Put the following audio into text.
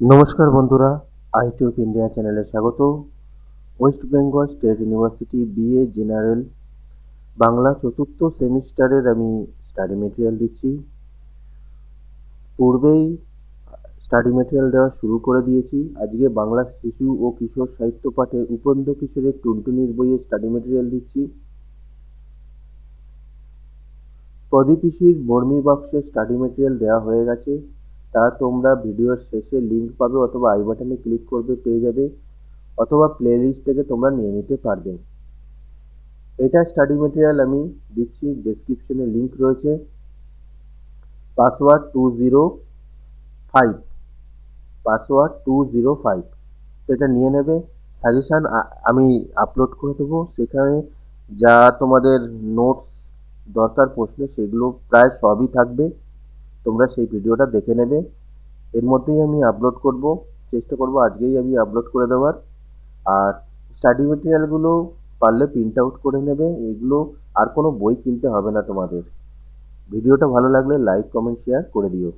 নমস্কার বন্ধুরা আইটিউব ইন্ডিয়া চ্যানেলে স্বাগত। West Bengal State University BA general, Bangla চতুর্থ সেমিস্টারের আমি স্টাডি মেটেরিয়াল দিচ্ছি। পূর্বেই স্টাডি মেটেরিয়াল দেওয়া শুরু করে দিয়েছি। আজকে বাংলা শিশু ও কিশোর সাহিত্য পাঠের উপেন্দ্র কিশোরের টুনটুনির বইয়ে স্টাডি মেটেরিয়াল দিচ্ছি। প্রদীপিসির বর্মি বাক্সে স্টাডি মেটেরিয়াল দেওয়া হয়ে গেছে। তা তোমরা ভিডিওর শেষে লিঙ্ক পাবে অথবা আই বাটনে ক্লিক করবে, পেয়ে যাবে অথবা প্লে লিস্ট থেকে তোমরা নিয়ে নিতে পারবে। এটা স্টাডি মেটেরিয়াল আমি দিচ্ছি ডেসক্রিপশনে লিঙ্ক রয়েছে। Password two zero five password two zero five তো এটা নিয়ে নেবে। সাজেশান আমি আপলোড করে দেবো। সেখানে যা তোমাদের নোটস দরকার প্রশ্নে সেগুলো প্রায় সবই থাকবে। তোমরা সেই ভিডিওটা দেখে নেবে। এর মধ্যেই আমি আপলোড করব। চেষ্টা করব আজকেই আমি আপলোড করে দেওয়ার। আর স্টাডি মেটেরিয়ালগুলো পারলে প্রিন্ট আউট করে নেবে। এগুলো আর কোনো বই কিনতে হবে না তোমাদের। ভিডিওটা ভালো লাগলে লাইক কমেন্ট শেয়ার করে দিও।